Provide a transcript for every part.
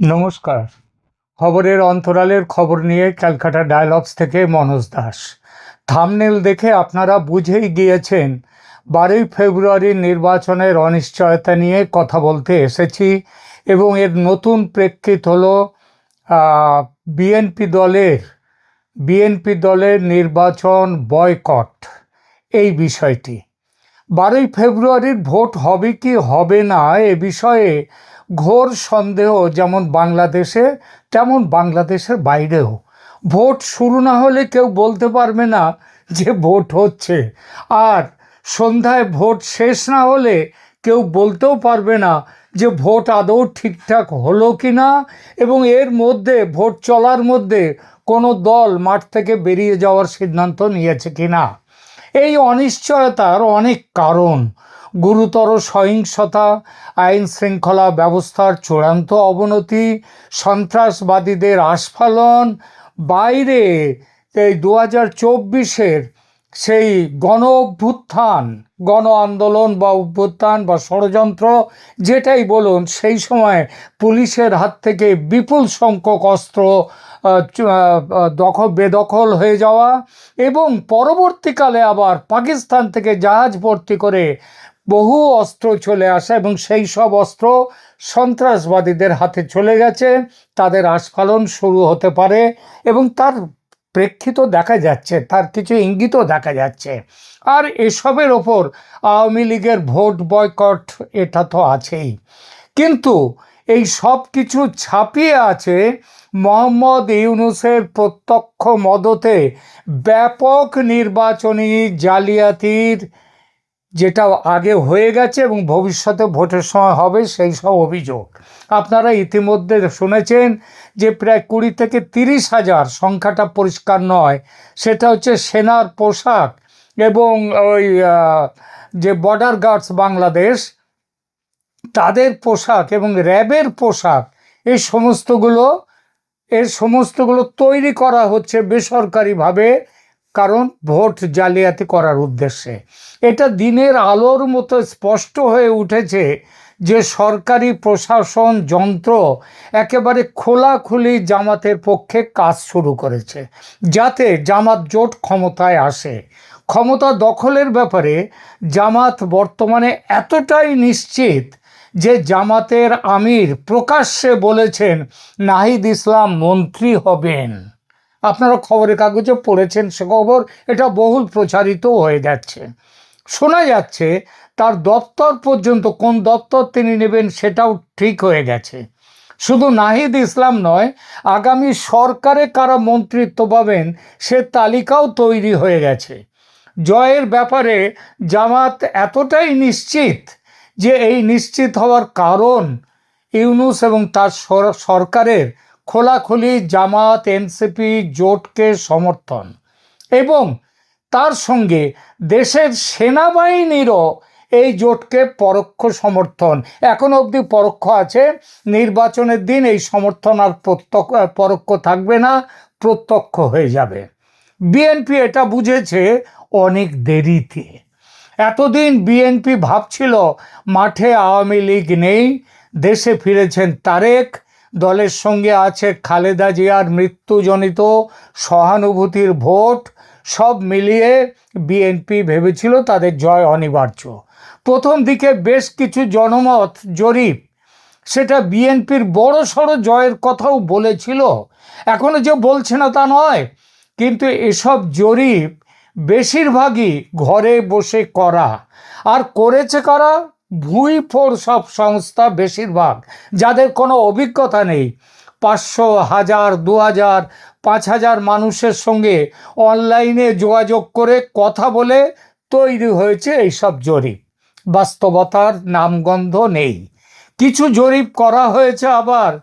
নমস্কার। খবরের অন্তরালের খবর নিয়ে ক্যালকাটা ডায়ালগস থেকে মনোজ দাস। থামনেল দেখে আপনারা বুঝেই গিয়েছেন, বারোই ফেব্রুয়ারির নির্বাচনের অনিশ্চয়তা নিয়ে কথা বলতে এসেছি এবং এর নতুন প্রেক্ষিত হল বিএনপি দলের বিএনপি দলের নির্বাচন বয়কট এই বিষয়টি। বারোই ফেব্রুয়ারির ভোট হবে কি হবে না এ বিষয়ে ঘোর সন্দেহ যেমন বাংলাদেশে, তেমন বাংলাদেশের বাইরেও। ভোট শুরু না হলে কেউ বলতে পারবে না যে ভোট হচ্ছে। আর সন্ধ্যায় ভোট শেষ না হলে কেউ বলতেও পারবে না যে ভোট আদৌ ঠিকঠাক হলো কি না এবং এর মধ্যে, ভোট চলার মধ্যে কোনো দল মাঠ থেকে বেরিয়ে যাওয়ার সিদ্ধান্ত নিয়েছে কি না এই অনিশ্চয়তার অনেক কারণ। গুরুতর সহিংসতা, আইন শৃঙ্খলা ব্যবস্থার চূড়ান্ত অবনতি, সন্ত্রাসবাদীদের আস্ফালন, বাইরে এই দু হাজার চব্বিশের সেই গণ অভ্যুত্থান গণ আন্দোলন বা অভ্যুত্থান বা ষড়যন্ত্র যেটাই বলুন, সেই সময় পুলিশের হাত থেকে বিপুল সংখ্যক অস্ত্র দখল, বেদখল হয়ে যাওয়া এবং পরবর্তীকালে আবার পাকিস্তান থেকে জাহাজ ভর্তি করে বহু অস্ত্র চলে আসা এবং সেই সব অস্ত্র সন্ত্রাসবাদীদের হাতে চলে গেছে। তাদের আস্ফালন শুরু হতে পারে এবং তার প্রেক্ষিত দেখা যাচ্ছে, তার কিছু ইঙ্গিতও দেখা যাচ্ছে। আর এসবের ওপর আওয়ামী লীগের ভোট বয়কট, এটা তো আছেই। কিন্তু এই সব কিছু ছাপিয়ে আছে মোহাম্মদ ইউনুসের প্রত্যক্ষ মদতে। ব্যাপক নির্বাচনী জালিয়াতির যেটা আগে হয়ে গেছে এবং ভবিষ্যতে ভোটের সময় হবে সেই সব অভিযোগ। আপনারা ইতিমধ্যে শুনেছেন যে প্রায় কুড়ি থেকে তিরিশ হাজার সংখ্যাটা পরিষ্কার নয়, সেটা হচ্ছে সেনার পোশাক এবং ওই যে বর্ডার গার্ডস বাংলাদেশ, তাদের পোশাক এবং র্যাবের পোশাক, এই সমস্তগুলো এর সমস্তগুলো তৈরি করা হচ্ছে বেসরকারিভাবে কারণ ভোট জালিয়াতি করার উদ্দেশ্যে। এটা দিনের আলোর মতো স্পষ্ট হয়ে উঠেছে যে সরকারি প্রশাসন যন্ত্র একেবারে খোলাখুলি জামাতের পক্ষে কাজ শুরু করেছে, যাতে জামাত জোট ক্ষমতায় আসে। ক্ষমতা দখলের ব্যাপারে জামাত বর্তমানে এতটাই নিশ্চিত যে জামাতের আমির প্রকাশ্যে বলেছেন, নাহিদ ইসলাম মন্ত্রী হবেন। আপনারা খবরের কাগজে পড়েছেন সে খবর, এটা বহুল প্রচারিত হয়ে যাচ্ছে। শোনা যাচ্ছে তার দপ্তর পর্যন্ত কোন দপ্তর তিনি নেবেন সেটাও ঠিক হয়ে গেছে। শুধু নাহিদ ইসলাম নয়, আগামী সরকারে কারা মন্ত্রিত্ব পাবেন সে তালিকাও তৈরি হয়ে গেছে। জয়ের ব্যাপারে জামাত এতটাই নিশ্চিত যে এই নিশ্চিত হওয়ার কারণ ইউনুস এবং তার সর- সরকারের খোলাখুলি জামাত এনসিপি জোটকে সমর্থন এবং তার সঙ্গে দেশের সেনাবাহিনীরও এই জোটকে পরোক্ষ সমর্থন। এখন অবধি পরোক্ষ আছে। নির্বাচনের দিন এই সমর্থন আর প্রত্যক্ষ, পরোক্ষ থাকবে না, প্রত্যক্ষ হয়ে যাবে। বিএনপি এটা বুঝেছে অনেক দেরিতে। এতদিন বিএনপি ভাবছিল মাঠে আওয়ামী লীগ নেই, দেশে ফিরেছেন তারেক দলের সঙ্গে আছে খালেদা জিয়ার মৃত্যুজনিত সহানুভূতির ভোট। সব মিলিয়ে বিএনপি ভেবেছিল তাদের জয় অনিবার্য। প্রথম দিকে বেশ কিছু জনমত জরিপ। সেটা বিএনপির বড় সড়ো জয়ের কথাও বলেছিল। এখনও যে বলছে না তা নয়। কিন্তু এসব জরিপ বেশিরভাগই ঘরে বসে করা। আর করেছে কারা? ভুই ফোর সব সংস্থা বেশিরভাগ, যাদের কোনো অভিজ্ঞতা নেই। পাঁচশো হাজার, দু হাজার, পাঁচ হাজার মানুষের সঙ্গে অনলাইনে যোগাযোগ করে কথা বলে তৈরি হয়েছে এইসব জরিপ। বাস্তবতার নামগন্ধ নেই। কিছু জরিপ করা হয়েছে আবার।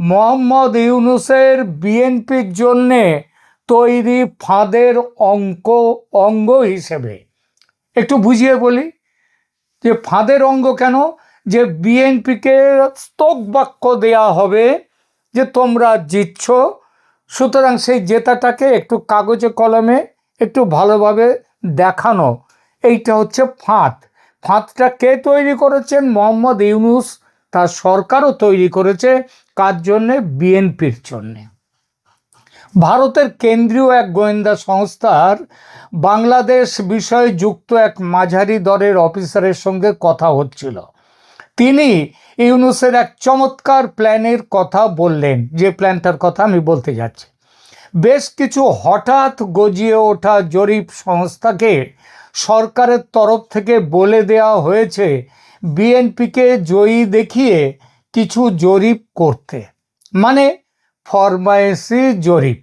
মোহাম্মদ ইউনুসের বিএনপির জন্যে তৈরি ফাঁদের অঙ্ক, অঙ্গ হিসেবে। একটু বুঝিয়ে বলি। যে ফাঁদের অঙ্গ কেন? যে বিএনপিকে স্তক বাক্য দেয়া হবে যে তোমরা জিতছ। সুতরাং সেই জেতাটাকে একটু কাগজে কলমে একটু ভালোভাবে দেখানো। এইটা হচ্ছে ফাঁদ। ফাঁদটা কে তৈরি করেছেন? মোহাম্মদ ইউনুস। তার সরকারও তৈরি করেছে। কার জন্যে? বিএনপির জন্যে। ভারতের কেন্দ্রীয় এক গোয়েন্দা সংস্থার বাংলাদেশ বিষয়ে যুক্ত এক মাঝারি দরের অফিসারের সঙ্গে কথা হচ্ছিল। তিনি ইউনুসের এক চমৎকার প্ল্যানের কথা বললেন, যে প্ল্যানটার কথা আমি বলতে যাচ্ছি। বেশ কিছু হঠাৎ গজিয়ে ওঠা জরিপ সংস্থাকে সরকারের তরফ থেকে বলে দেওয়া হয়েছে, বিএনপিকে জয়ী দেখিয়ে কিছু জরিপ করতে। মানে ফরমায়েসি জরিপ।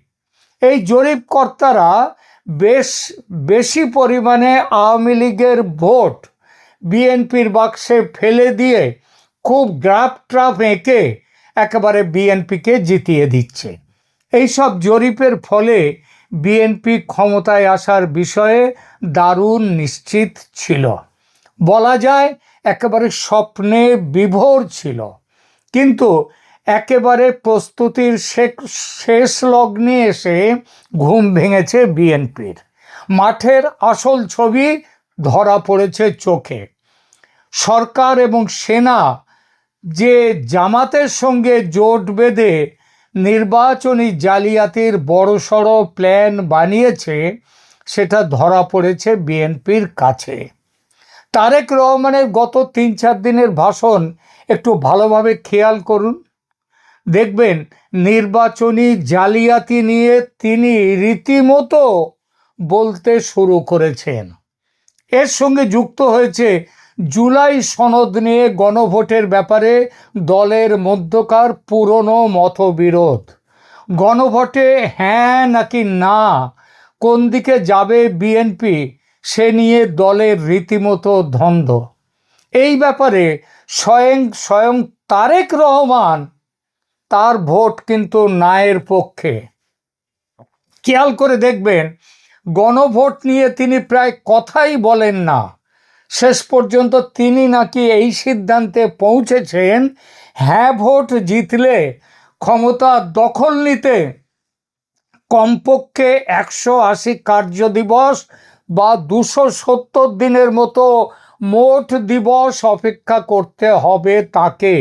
এই জরিপকর্তারা বেশ, বেশি পরিমাণে আওয়ামী লীগের ভোট বিএনপির বাক্সে ফেলে দিয়ে খুব গ্রাফ ট্রাফ এঁকে একেবারে বিএনপিকে জিতিয়ে দিচ্ছে। এইসব জরিপের ফলে বিএনপি ক্ষমতায় আসার বিষয়ে দারুণ নিশ্চিত ছিল। বলা যায় একেবারে স্বপ্নে বিভোর ছিল। কিন্তু একেবারে প্রস্তুতির শেষ- লগ্নে এসে ঘুম ভেঙেছে বিএনপির। মাঠের আসল ছবি ধরা পড়েছে চোখে। সরকার এবং সেনা যে জামাতের সঙ্গে জোট বেঁধে নির্বাচনী জালিয়াতির বড়সড় প্ল্যান বানিয়েছে, সেটা ধরা পড়েছে বিএনপির কাছে। তারেক রহমানের গত তিন চার দিনের ভাষণ একটু ভালোভাবে খেয়াল করুন। দেখবেন, নির্বাচনী জালিয়াতি নিয়ে তিনি রীতিমতো বলতে শুরু করেছেন। এর সঙ্গে যুক্ত হয়েছে জুলাই সনদ নিয়ে গণভোটের ব্যাপারে দলের মধ্যকার পুরনো মতবিরোধ। গণভোটে হ্যাঁ নাকি না, কোন দিকে যাবে বিএনপি, সে নিয়ে দলের রীতিমতো দ্বন্দ্ব। এই ব্যাপারে স্বয়ং স্বয়ং তারেক রহমান তার ভোট কিন্তু নায়ের পক্ষে। খেয়াল করে দেখবেন, গণভোট নিয়ে তিনি প্রায় কথাই বলেন না। শেষ পর্যন্ত তিনি নাকি এই সিদ্ধান্তে পৌঁছেছেন হ্যাঁ ভোট জিতলে ক্ষমতা দখল নিতে। কমপক্ষে একশো আশি কার্য দিবস বা দুশো সত্তর দিনের মতো মোট দিবস অপেক্ষা করতে হবে তাকে।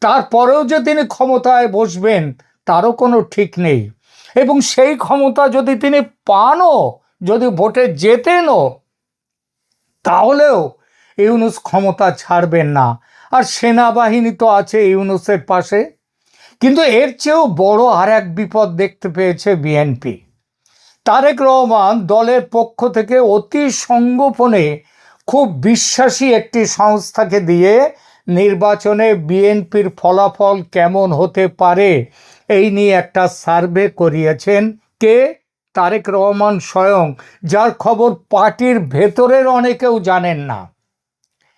তারপরেও যে তিনি ক্ষমতায় বসবেন, তারও কোনো ঠিক নেই। এবং সেই ক্ষমতা যদি তিনি পানও, যদি ভোটে জেতেনও, তাহলেও ইউনুস ক্ষমতা ছাড়বেন না। আর সেনাবাহিনী তো আছে ইউনুসের পাশে। কিন্তু এর চেয়েও বড় আর এক বিপদ দেখতে পেয়েছে বিএনপি। তারেক রহমান দলের পক্ষ থেকে অতি সঙ্গোপনে খুব বিশ্বাসী একটি সংস্থাকে দিয়ে নির্বাচনে বিএনপির ফলাফল কেমন হতে পারে, এই নিয়ে একটা সার্ভে করিয়েছেন কে? তারেক রহমান স্বয়ং, যার খবর পার্টির ভেতরের অনেকেও জানেন না।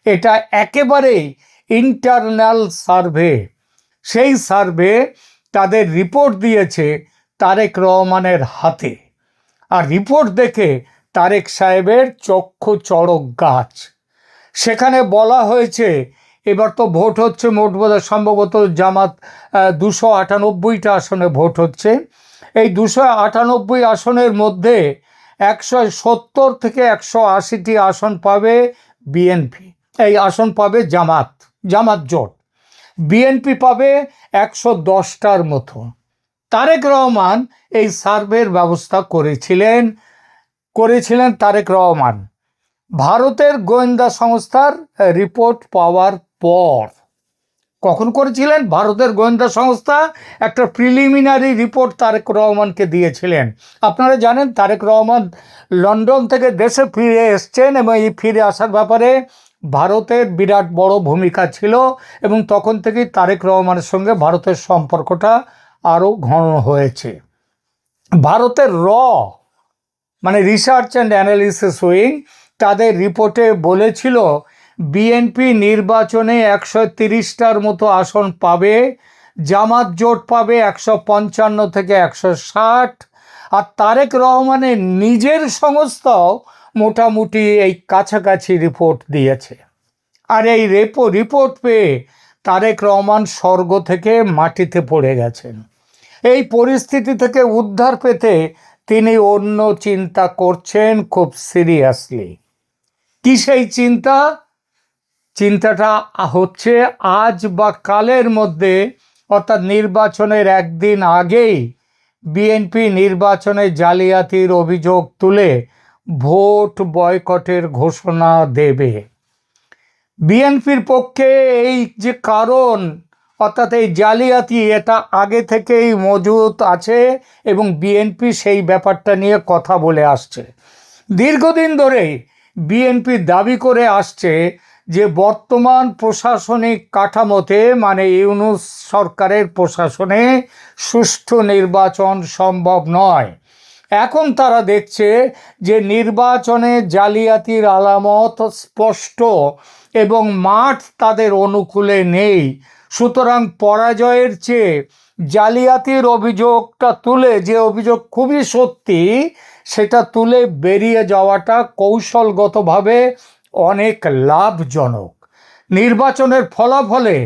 এটা একেবারেই ইন্টারনাল সার্ভে। সেই সার্ভে তাদের রিপোর্ট দিয়েছে তারেক রহমানের হাতে। আর রিপোর্ট দেখে তারেক সাহেবের চক্ষু চড়ক গাছ। সেখানে বলা হয়েছে এবার তো ভোট হচ্ছে, মোট বোধহয় সম্ভবত জামাত দুশো আটানব্বইটা আসনে ভোট হচ্ছে। এই দুশো আটানব্বই আসনের মধ্যে একশো সত্তর থেকে একশো আশিটি আসন পাবে বিএনপি। এই আসন পাবে জামাত জামাত জোট। বিএনপি পাবে একশো দশটার মতো। তারেক রহমান এই সার্ভের ব্যবস্থা করেছিলেন করেছিলেন তারেক রহমান। ভারতের গোয়েন্দা সংস্থার রিপোর্ট পাওয়ার পর। কখন করেছিলেন? ভারতের গোয়েন্দা সংস্থা একটা প্রিলিমিনারি রিপোর্ট তারেক রহমানকে দিয়েছিলেন। আপনারা জানেন, তারেক রহমান লন্ডন থেকে দেশে ফিরে এসছেন এবং এই ফিরে আসার ব্যাপারে ভারতের বিরাট বড় ভূমিকা ছিল এবং তখন থেকেই তারেক রহমানের সঙ্গে ভারতের সম্পর্কটা আরও ঘন হয়েছে। ভারতের র মানে রিসার্চ অ্যান্ড অ্যানালিসিস উইং তাদের রিপোর্টে বলেছিল বিএনপি নির্বাচনে একশো তিরিশটার মতো আসন পাবে, জামাত জোট পাবে একশো পঞ্চান্ন থেকে একশো ষাট, আর তারেক রহমানের নিজের সংস্থাও মোটামুটি এই কাছাকাছি রিপোর্ট দিয়েছে। আর এই রেপো রিপোর্ট পেয়ে তারেক রহমান স্বর্গ থেকে মাটিতে পড়ে গেছেন। এই পরিস্থিতি থেকে উদ্ধার পেতে তিনি অন্য চিন্তা করছেন খুব সিরিয়াসলি। কি সেই চিন্তা? চিন্তাটা হচ্ছে আজ বা কালের মধ্যে, অর্থাৎ নির্বাচনের একদিন আগেই বিএনপি নির্বাচনে জালিয়াতির অভিযোগ তুলে ভোট বয়কটের ঘোষণা দেবে। বিএনপির পক্ষে এই যে কারণ, অর্থাৎ এই জালিয়াতি, এটা আগে থেকেই মজুত আছে এবং বিএনপি সেই ব্যাপারটা নিয়ে কথা বলে আসছে। দীর্ঘদিন ধরেই বিএনপি দাবি করে আসছে যে বর্তমান প্রশাসনিক কাঠামোতে মানে ইউনুস সরকারের প্রশাসনে সুষ্ঠু নির্বাচন সম্ভব নয়। এখন তারা দেখছে যে নির্বাচনে জালিয়াতির আলামত স্পষ্ট এবং মাঠ তাদের অনুকূলে নেই। সুতরাং পরাজয়ের চেয়ে জালিয়াতির অভিযোগটা তুলে, যে অভিযোগ খুবই সত্যি, সেটা তুলে বেরিয়ে যাওয়াটা কৌশলগতভাবে অনেক লাভজনক। নির্বাচনের ফলাফলে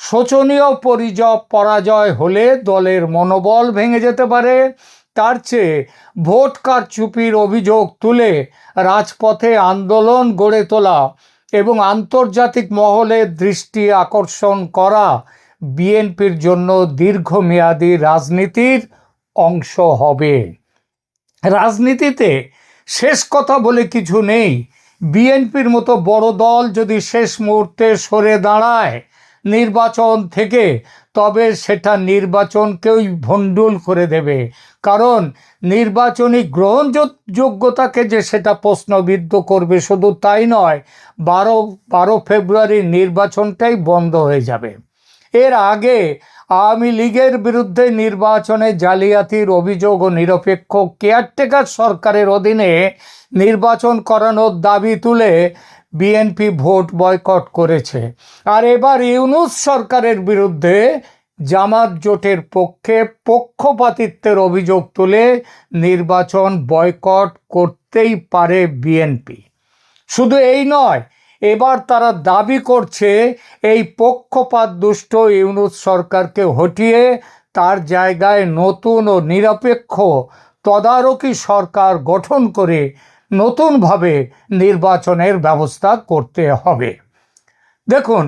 শোচনীয় পরিজয় পরাজয় হলে দলের মনোবল ভেঙে যেতে পারে। তার চেয়ে ভোট কারচুপির অভিযোগ তুলে রাজপথে আন্দোলন গড়ে তোলা এবং আন্তর্জাতিক মহলের দৃষ্টি আকর্ষণ করা বিএনপির জন্য দীর্ঘমেয়াদী রাজনীতির অংশ হবে। রাজনীতিতে শেষ কথা বলে কিছু নেই। বিএনপির মতো বড় দল যদি শেষ মুহূর্তে সরে দাঁড়ায় নির্বাচন থেকে, তবে সেটা নির্বাচনকেই ভণ্ডুল করে দেবে। কারণ নির্বাচনী গ্রহণযোগ্যতাকে যে সেটা প্রশ্নবিদ্ধ করবে শুধু তাই নয়, বারো বারো ফেব্রুয়ারির নির্বাচনটাই বন্ধ হয়ে যাবে। এর আগে আওয়ামী লীগের বিরুদ্ধে নির্বাচনে জালিয়াতির অভিযোগ ও নিরপেক্ষ কেয়ারটেকার সরকারের অধীনে নির্বাচন করানোর দাবি তুলে বিএনপি ভোট বয়কট করেছে। আর এবার ইউনুস সরকারের বিরুদ্ধে জামাত জোটের পক্ষে পক্ষপাতিত্বের অভিযোগ তুলে নির্বাচন বয়কট করতেই পারে বিএনপি। শুধু এই নয় এবার তারা দাবি করছে এই পক্ষপাত দুষ্ট ইউনুস সরকারকে হটিয়ে তার জায়গায় নতুন ও নিরপেক্ষ তদারকি সরকার গঠন করে নতুনভাবে নির্বাচনের ব্যবস্থা করতে হবে। দেখুন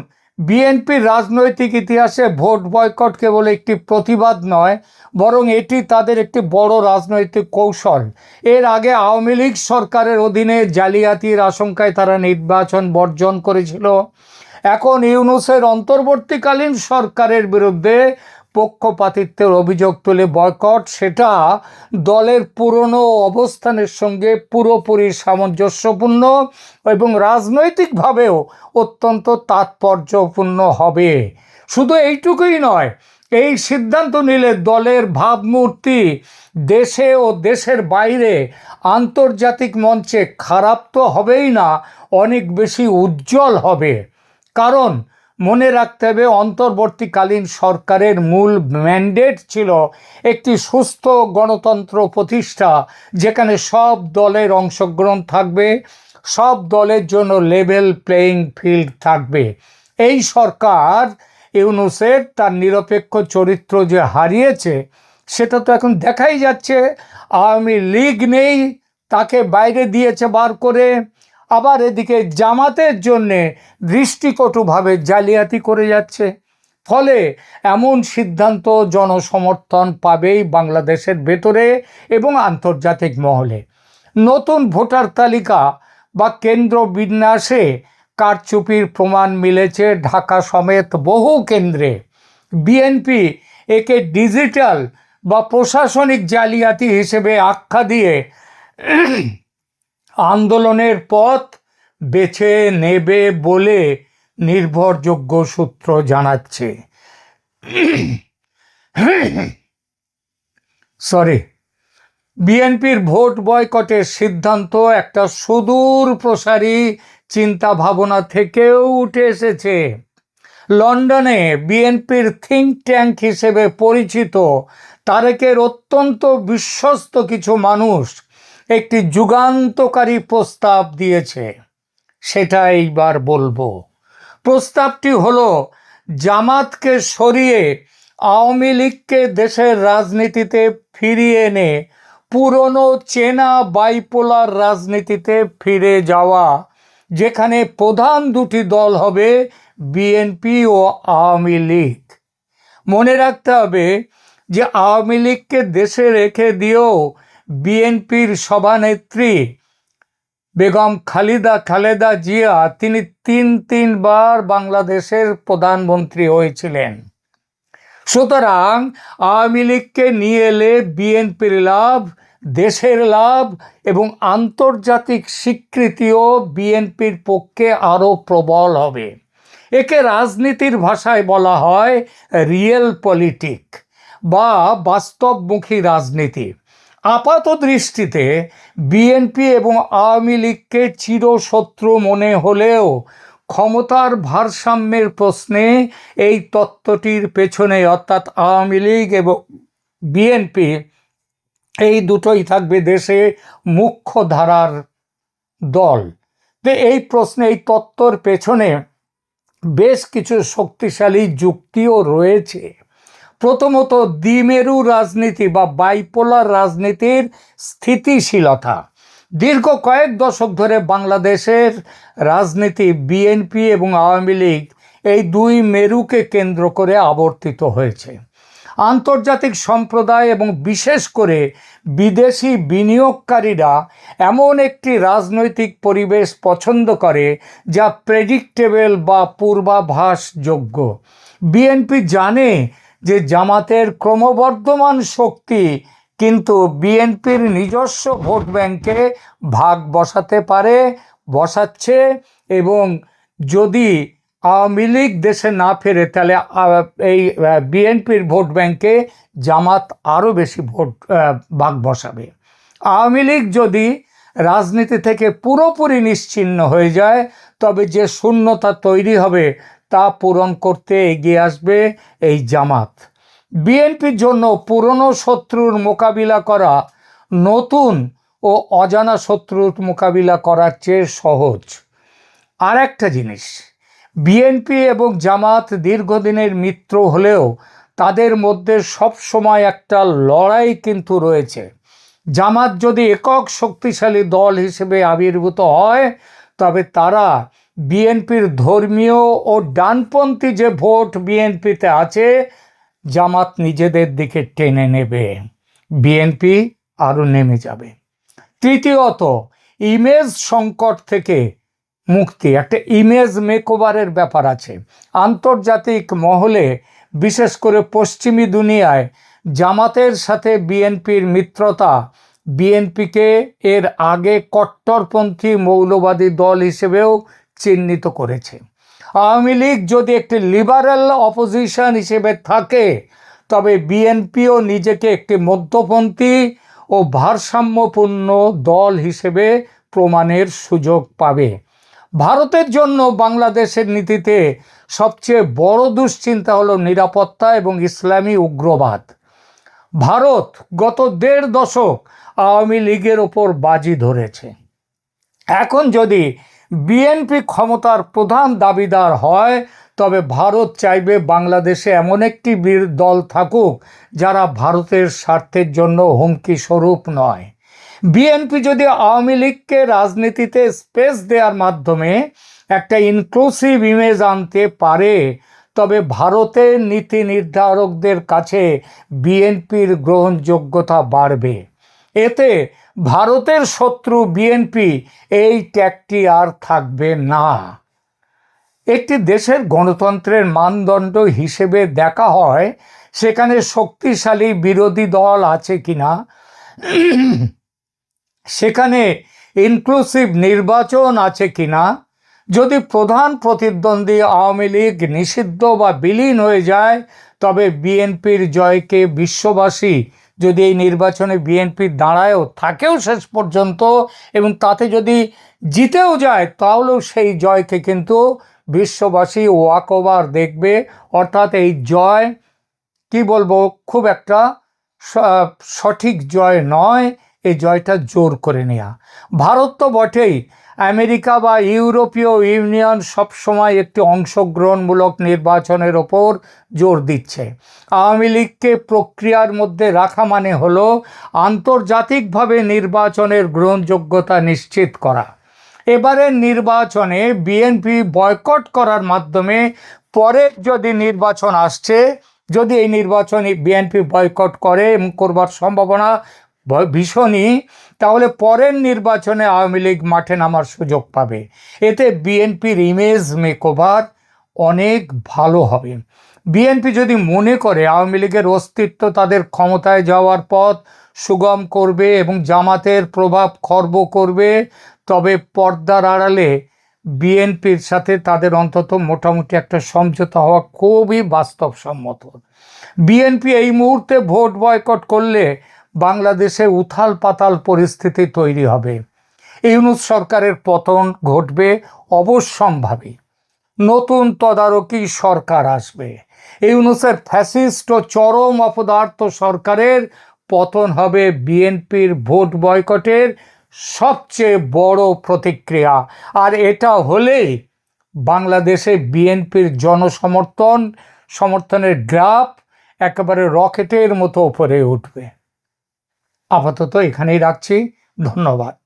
বিএনপির রাজনৈতিক ইতিহাসে ভোট বয়কট কেবল একটি প্রতিবাদ নয়, বরং এটি তাদের একটি বড় রাজনৈতিক কৌশল। এর আগে আওয়ামী লীগ সরকারের অধীনে জালিয়াতির আশঙ্কায় তারা নির্বাচন বর্জন করেছিল। এখন ইউনুসের অন্তর্বর্তীকালীন সরকারের বিরুদ্ধে পক্ষপাতিত্বের অভিযোগ তুলে বয়কট, সেটা দলের পুরনো অবস্থানের সঙ্গে পুরোপুরি সামঞ্জস্যপূর্ণ এবং রাজনৈতিকভাবেও অত্যন্ত তাৎপর্যপূর্ণ হবে। শুধু এইটুকুই নয়, এই সিদ্ধান্ত নিলে দলের ভাবমূর্তি দেশে ও দেশের বাইরে আন্তর্জাতিক মঞ্চে খারাপ তো হবেই না, অনেক বেশি উজ্জ্বল হবে। কারণ মনে রাখতে হবে, অন্তর্বর্তীকালীন সরকারের মূল ম্যান্ডেট ছিল একটি সুস্থ গণতন্ত্র প্রতিষ্ঠা, যেখানে সব দলের অংশগ্রহণ থাকবে, সব দলের জন্য লেভেল প্লেয়িং ফিল্ড থাকবে। এই সরকার ইউনুসের তার নিরপেক্ষ চরিত্র যে হারিয়েছে, সেটা তো এখন দেখাই যাচ্ছে। আওয়ামী লীগ নেই, তাকে বাইরে দিয়েছে বার করে। আবার এদিকে জামাতের জন্যে দৃষ্টিকটুভাবে জালিয়াতি করে যাচ্ছে। ফলে এমন সিদ্ধান্ত জনসমর্থন পাবেই বাংলাদেশের ভেতরে এবং আন্তর্জাতিক মহলে। নতুন ভোটার তালিকা বা কেন্দ্র বিন্যাসে কারচুপির প্রমাণ মিলেছে ঢাকা সমেত বহু কেন্দ্রে। বিএনপি একে ডিজিটাল বা প্রশাসনিক জালিয়াতি হিসেবে আখ্যা দিয়ে আন্দোলনের পথ বেছে নেবে বলে নির্ভরযোগ্য সূত্র জানাচ্ছে। সরি বিএনপির ভোট বয়কটের সিদ্ধান্ত একটা সুদূর প্রসারী চিন্তা ভাবনা থেকেও উঠে এসেছে। লন্ডনে বিএনপির থিঙ্ক ট্যাঙ্ক হিসেবে পরিচিত তারেকের অত্যন্ত বিশ্বস্ত কিছু মানুষ একটি যুগান্তকারী প্রস্তাব দিয়েছে। সেটা এইবার বলব। প্রস্তাবটি হলো, জামাতকে সরিয়ে আওয়ামী লীগকে দেশের রাজনীতিতে ফিরিয়ে এনে পুরনো চেনা বাইপোলার রাজনীতিতে ফিরে যাওয়া, যেখানে প্রধান দুটি দল হবে বিএনপি ও আওয়ামী লীগ। মনে রাখতে হবে যে আওয়ামী লীগকে দেশে রেখে দিয়েও বিএনপির সভানেত্রী বেগম খালিদা খালেদা জিয়া, তিনি তিন তিনবার বাংলাদেশের প্রধানমন্ত্রী হয়েছিলেন। সুতরাং আওয়ামী লীগকে নিয়ে এলে বিএনপির লাভ, দেশের লাভ এবং আন্তর্জাতিক স্বীকৃতিও বিএনপির পক্ষে আরও প্রবল হবে। একে রাজনীতির ভাষায় বলা হয় রিয়েল পলিটিক বা বাস্তবমুখী রাজনীতি। আপাত দৃষ্টিতে বিএনপি এবং আওয়ামী লীগকে চিরশত্রু মনে হলেও ক্ষমতার ভারসাম্যের প্রশ্নে এই তত্ত্বটির পেছনে অর্থাৎ আওয়ামী লীগ এবং বিএনপি এই দুটোই থাকবে দেশে মুখ্য ধারার দল। তো এই প্রশ্নে, এই তত্ত্বর পেছনে বেশ কিছু শক্তিশালী যুক্তিও রয়েছে। প্রথমত দ্বিমেরু রাজনীতি বা বাইপোলার রাজনীতির স্থিতিশীলতা। দীর্ঘ কয়েক দশক ধরে বাংলাদেশের রাজনীতি, বিএনপি এবং আওয়ামী লীগ এই দুই মেরুকে কেন্দ্র করে আবর্তিত হয়েছে। আন্তর্জাতিক সম্প্রদায় এবং বিশেষ করে বিদেশি বিনিয়োগকারীরা এমন একটি রাজনৈতিক পরিবেশ পছন্দ করে যা প্রেডিক্টেবল বা পূর্বাভাসযোগ্য। বিএনপি জানে যে জামাতের ক্রমবর্ধমান শক্তি কিন্তু বিএনপির নিজস্ব ভোট ব্যাংকে ভাগ বসাতে পারে, বসাচ্ছে এবং যদি আওয়ামী লীগ দেশে না ফেরে, তাহলে এই বিএনপির ভোট ব্যাংকে জামাত আরও বেশি ভোট ভাগ বসাবে। আওয়ামী লীগ যদি রাজনীতি থেকে পুরোপুরি নিশ্চিহ্ন হয়ে যায়, তবে যে শূন্যতা তৈরি হবে তা পূরণ করতে এগিয়ে আসবে এই জামাত। বিএনপির জন্য পুরনো শত্রুর মোকাবিলা করা নতুন ও অজানা শত্রুর মোকাবিলা করার চেয়ে সহজ। আর একটা জিনিস, বিএনপি এবং জামাত দীর্ঘদিনের মিত্র হলেও তাদের মধ্যে সব সময় একটা লড়াই কিন্তু রয়েছে। জামাত যদি একক শক্তিশালী দল হিসেবে আবির্ভূত হয়, তবে তারা বিএনপির ধর্মীয় ও ডানপন্থী যে ভোট বিএনপিতে আছে, জামাত নিজেদের দিকে টেনে নেবে। বিএনপি আরও নেমে যাবে। তৃতীয়ত, ইমেজ সংকট থেকে মুক্তি। একটা ইমেজ মেকওভারের ব্যাপার আছে। আন্তর্জাতিক মহলে, বিশেষ করে পশ্চিমী দুনিয়ায়, জামাতের সাথে বিএনপির মিত্রতা, বিএনপিকে এর আগে কট্টরপন্থী মৌলবাদী দল হিসেবেও চিহ্নিত করেছে। আওয়ামী লীগ যদি একটি লিবারেল অপোজিশন হিসেবে থাকে, তবে বিএনপিও নিজেকে একটি মধ্যপন্থী ও ভারসাম্যপূর্ণ দল হিসেবে প্রমাণের সুযোগ পাবে। ভারতের জন্য বাংলাদেশের নীতিতে সবচেয়ে বড় দুশ্চিন্তা হলো নিরাপত্তা এবং ইসলামী উগ্রবাদ। ভারত গত দেড় দশক আওয়ামী লীগের ওপর বাজি ধরেছে। এখন যদি বিএনপি ক্ষমতার প্রধান দাবিদার হয়, তবে ভারত চাইবে বাংলাদেশে এমন একটি বীর দল থাকুক যারা ভারতের স্বার্থের জন্য হুমকি স্বরূপ নয়। বিএনপি যদি আওয়ামী লীগকে রাজনীতিতে স্পেস দেওয়ার মাধ্যমে একটা ইনক্লুসিভ ইমেজ আনতে পারে, তবে ভারতের নীতি নির্ধারকদের কাছে বিএনপির গ্রহণযোগ্যতা বাড়বে। এতে ভারতের শত্রু বিএনপি এই ট্যাগটি আর থাকবে না। একটি দেশের গণতন্ত্রের মানদণ্ড হিসেবে দেখা হয়, সেখানে শক্তিশালী বিরোধী দল আছে কি না সেখানে ইনক্লুসিভ নির্বাচন আছে কি না যদি প্রধান প্রতিদ্বন্দ্বী আওয়ামী লীগ নিষিদ্ধ বা বিলীন হয়ে যায়, তবে বিএনপির জয়কে বিশ্ববাসী যদি এই নির্বাচনে বিএনপি দাঁড়ায়ও, থাকেও শেষ পর্যন্ত এবং তাতে যদি জিতেও যায়, তাহলেও সেই জয়কে কিন্তু বিশ্ববাসী ওয়াক ওভার দেখবে। অর্থাৎ এই জয়, কি বলব, খুব একটা সঠিক জয় নয়। এই জয়টা জোর করে নেওয়া ভারত তো বটেই। আমেরিকা বা ইউরোপীয় ইউনিয়ন সবসময় একটি অংশগ্রহণমূলক নির্বাচনের ওপর জোর দিচ্ছে। আওয়ামী লীগকে প্রক্রিয়ার মধ্যে রাখা মানে হল আন্তর্জাতিকভাবে নির্বাচনের গ্রহণযোগ্যতা নিশ্চিত করা। এবারের নির্বাচনে বিএনপি বয়কট করার মাধ্যমে পরে যদি নির্বাচন আসছে, যদি এই নির্বাচনে বিএনপি বয়কট করে এবং করবার সম্ভাবনা ভীষণই, তাহলে পরের নির্বাচনে আওয়ামী লীগ মাঠে নামার সুযোগ পাবে। এতে বিএনপির ইমেজ মেকওভার অনেক ভালো হবে। বিএনপি যদি মনে করে আওয়ামী লীগের অস্তিত্ব তাদের ক্ষমতায় যাওয়ার পথ সুগম করবে এবং জামাতের প্রভাব খর্ব করবে, তবে পর্দার আড়ালে বিএনপির সাথে তাদের অন্তত মোটামুটি একটা সমঝোতা হওয়া খুবই বাস্তবসম্মত। বিএনপি এই মুহূর্তে ভোট বয়কট করলে বাংলাদেশে উথাল পাতাল পরিস্থিতি তৈরি হবে। ইউনুস সরকারের পতন ঘটবে অবশ্যম্ভাবী। নতুন তদারকি সরকার আসবে। ইউনুসের ফ্যাসিস্ট ও চরম অপদার্থ সরকারের পতন হবে বিএনপির ভোট বয়কটের সবচেয়ে বড় প্রতিক্রিয়া। আর এটা হলেই বাংলাদেশে বিএনপির জনসমর্থন, সমর্থনের গ্রাফ একেবারে রকেটের মতো উপরে উঠবে। আপাতত এখানেই রাখছি। ধন্যবাদ।